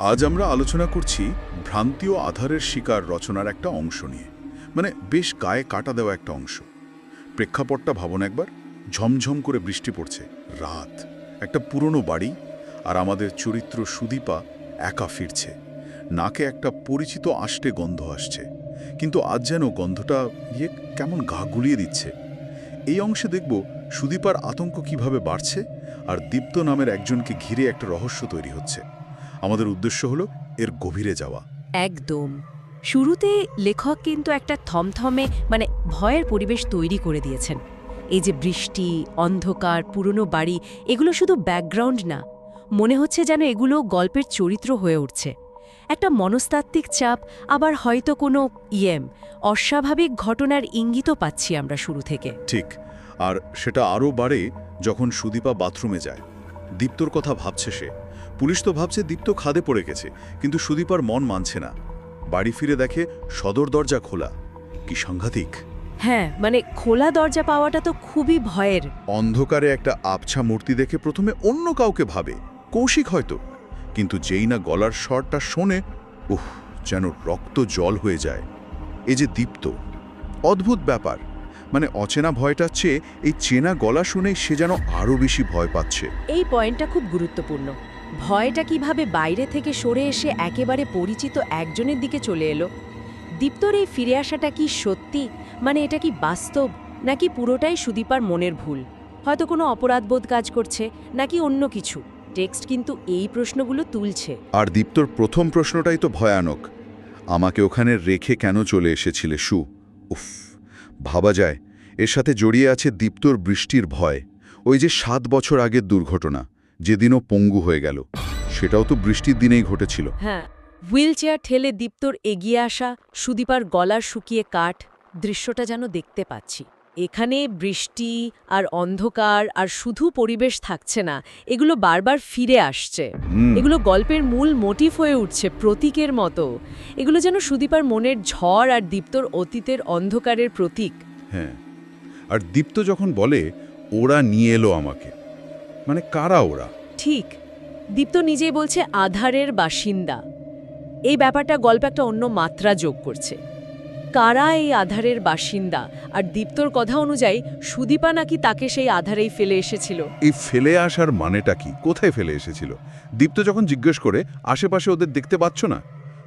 আজ আমরা আলোচনা করছি ভ্রান্তি ও আধারের শিকার রচনার একটা অংশ নিয়ে। মানে বেশ গায়ে কাটা দেওয়া একটা অংশ। প্রেক্ষাপটটা ভাবন একবার। ঝমঝম করে বৃষ্টি পড়ছে। রাত। একটা পুরনো বাড়ি আর আমাদের চরিত্র সুদীপা একা ফিরছে। নাকে একটা পরিচিত আষ্টে গন্ধ আসছে। কিন্তু আজ যেন গন্ধটা গিয়ে কেমন গা গুলিয়ে দিচ্ছে। এই অংশে দেখব সুদীপার আতঙ্ক কীভাবে বাড়ছে আর দীপ্ত নামের একজনকে ঘিরে একটা রহস্য তৈরি হচ্ছে। আমাদের উদ্দেশ্য হলো এর গভীরে যাওয়া। একদম। শুরুতে লেখক কিন্তু একটা থমথমে মানে ভয়ের পরিবেশ তৈরি করে দিয়েছেন। এই যে বৃষ্টি অন্ধকার পুরনো বাড়ি এগুলো শুধু ব্যাকগ্রাউন্ড না। মনে হচ্ছে যেন এগুলো গল্পের চরিত্র হয়ে উঠছে। একটা মনস্তাত্ত্বিক চাপ আবার হয়তো কোনো ইয়েম অস্বাভাবিক ঘটনার ইঙ্গিতও পাচ্ছি আমরা শুরু থেকে। ঠিক। আর সেটা আরও বাড়ে যখন সুদীপা বাথরুমে যায়। দীপ্তর কথা ভাবছে সে। পুলিশ তো ভাবছে দীপ্ত খাদে পড়ে গেছে কিন্তু সুদীপার মন মানছে না। বাড়ি ফিরে দেখে সদর দরজা খোলা। কি সাংঘাতিক। হ্যাঁ মানে খোলা দরজা পাওয়াটা তো খুবই ভয়ের। অন্ধকারে একটা আবছা মূর্তি দেখে প্রথমে অন্য কাউকে ভাবে কৌশিক হয়তো। কিন্তু যেই না গলার স্বরটা শোনে উহ যেন রক্ত জল হয়ে যায়। এ যে দীপ্ত অদ্ভুত ব্যাপার। মানে অচেনা ভয়টার চেয়ে এই চেনা গলা শুনেই সে যেন আরও বেশি ভয় পাচ্ছে। এই পয়েন্টটা খুব গুরুত্বপূর্ণ। ভয়টা কীভাবে বাইরে থেকে সরে এসে একেবারে পরিচিত একজনের দিকে চলে এলো? দীপ্তর এই ফিরে আসাটা কি সত্যি? মানে এটা কি বাস্তব? নাকি পুরোটাই সুদীপার মনের ভুল? হয়তো কোনো অপরাধবোধ কাজ করছে, নাকি অন্য কিছু? টেক্সট কিন্তু এই প্রশ্নগুলো তুলছে। আর দীপ্তর প্রথম প্রশ্নটাই তো ভয়ানক। আমাকে ওখানে রেখে কেন চলে এসেছিলে, সু? উফ, ভাবা যায়। এর সাথে জড়িয়ে আছে দীপ্তর বৃষ্টির ভয়, ওই যে সাত বছর আগের দুর্ঘটনা। যেদিনও পঙ্গু হয়ে গেল সেটাও তো বৃষ্টির দিনেই ঘটেছিল। হ্যাঁ হুইল চেয়ার ঠেলে দীপ্তর এগিয়ে আসা সুদীপার গলার শুকিয়ে কাঠ দৃশ্যটা যেন দেখতে পাচ্ছি। এখানে বৃষ্টি আর অন্ধকার আর শুধু পরিবেশ থাকছে না এগুলো বারবার ফিরে আসছে। এগুলো গল্পের মূল মোটিভ হয়ে উঠছে প্রতীকের মতো। এগুলো যেন সুদীপার মনের ঝড় আর দীপ্তর অতীতের অন্ধকারের প্রতীক। হ্যাঁ আর দীপ্ত যখন বলে ওরা নিয়ে এলো আমাকে। মানে কারা ওরা? ঠিক। দীপ্ত নিজেই বলছে আধারের বাসিন্দা। এই ব্যাপারটা গল্প একটা অন্য মাত্রা যোগ করছে। কারা এই আধারের বাসিন্দা? আর দীপ্তর কথা অনুযায়ী সুদীপা নাকি তাকে সেই আধারেই ফেলে এসেছিল? এই ফেলে আসার মানেটা কি? কোথায় ফেলে এসেছিল? দীপ্ত যখন জিজ্ঞেস করে আশেপাশে ওদের দেখতে পাচ্ছ না?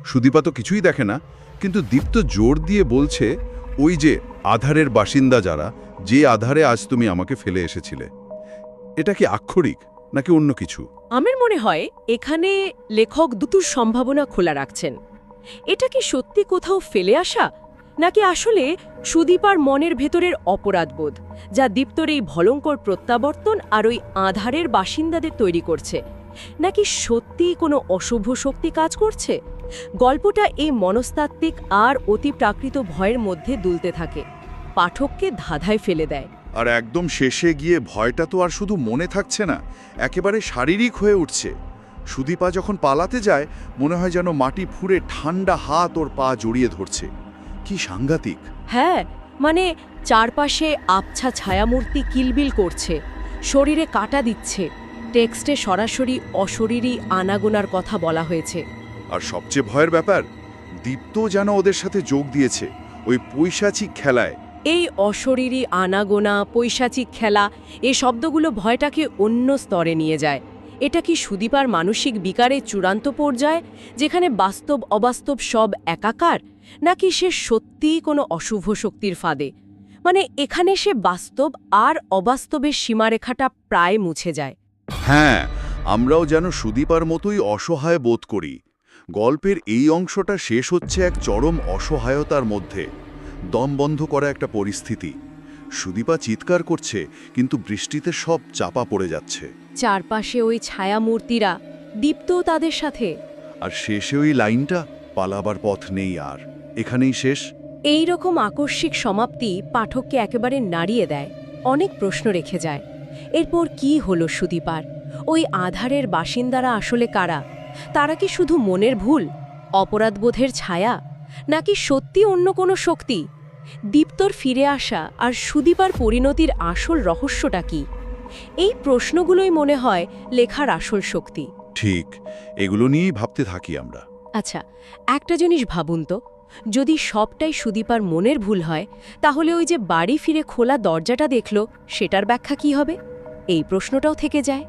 সুদীপা তো কিছুই দেখে না কিন্তু দীপ্ত জোর দিয়ে বলছে ওই যে আধারের বাসিন্দা যারা যে আধারে আজ তুমি আমাকে ফেলে এসেছিলে। এটা কি আক্ষরিক নাকি অন্য কিছু? আমার মনে হয় এখানে লেখক দুটোর সম্ভাবনা খোলা রাখছেন। এটা কি সত্যি কোথাও ফেলে আসা? নাকি আসলে সুদীপার মনের ভেতরের অপরাধবোধ, যা দীপ্তর এই ভলঙ্কর প্রত্যাবর্তন আর ওই আধারের বাসিন্দাদের তৈরি করছে, নাকি সত্যিই কোনো অশুভ শক্তি কাজ করছে? গল্পটা এই মনস্তাত্ত্বিক আর অতি প্রাকৃত ভয়ের মধ্যে দুলতে থাকে, পাঠককে ধাঁধায় ফেলে দেয়। আর একদম শেষে গিয়ে ভয়টা তো আর শুধু মনে থাকছে না একেবারে শারীরিক হয়ে উঠছে। সুদীপা যখন পালাতে যায় মনে হয় যেন মাটি ফুঁড়ে ঠান্ডা হাত ওর পা জড়িয়ে ধরছে। কি সাংঘাতিক। হ্যাঁ মানে চারপাশে আবছা ছায়ামূর্তি কিলবিল করছে শরীরে কাটা দিচ্ছে টেক্সটে সরাসরি অশরীরী আনাগোনার কথা বলা হয়েছে। আর সবচেয়ে ভয়ের ব্যাপার দীপ্ত যেন ওদের সাথে যোগ দিয়েছে ওই পৈশাচিক খেলায়। এই অশরীরী আনাগোনা, পৈশাচিক খেলা এই শব্দগুলো ভয়টাকে অন্য স্তরে নিয়ে যায়। এটা কি সুদীপার মানসিক বিকারের চূড়ান্ত পর্যায়, যেখানে বাস্তব, অবাস্তব সব একাকার, নাকি সে সত্যিই কোনো অশুভ শক্তির ফাঁদে? মানে এখানে সে বাস্তব আর অবাস্তবের সীমারেখাটা প্রায় মুছে যায়। হ্যাঁ আমরাও যেন সুদীপার মতোই অসহায় বোধ করি। গল্পের এই অংশটা শেষ হচ্ছে এক চরম অসহায়তার মধ্যে। দম বন্ধ করা একটা পরিস্থিতি। সুদীপা চিৎকার করছে কিন্তু বৃষ্টিতে সব চাপা পড়ে যাচ্ছে। চারপাশে ওই ছায়ামূর্তিরা দীপ্তও তাদের সাথে। আর শেষে ওই লাইনটা পালাবার পথ নেই আর। এখানেই শেষ। এই রকম আকস্মিক সমাপ্তি পাঠককে একেবারে নাড়িয়ে দেয় অনেক প্রশ্ন রেখে যায়। এরপর কি হলো সুদীপার? ওই আধারের বাসিন্দারা আসলে কারা? তারা কি শুধু মনের ভুল? অপরাধবোধের ছায়া? নাকি সত্যি অন্য কোনো শক্তি? দীপ্তর ফিরে আসা আর সুদীপার পরিণতির আসল রহস্যটা কি? এই প্রশ্নগুলোই মনে হয় লেখার আসল শক্তি। ঠিক এগুলো নিয়েই ভাবতে থাকি আমরা। আচ্ছা একটা জিনিস ভাবুন তো। যদি সবটাই সুদীপার মনের ভুল হয় তাহলে ওই যে বাড়ি ফিরে খোলা দরজাটা দেখল সেটার ব্যাখ্যা কি হবে? এই প্রশ্নটাও থেকে যায়।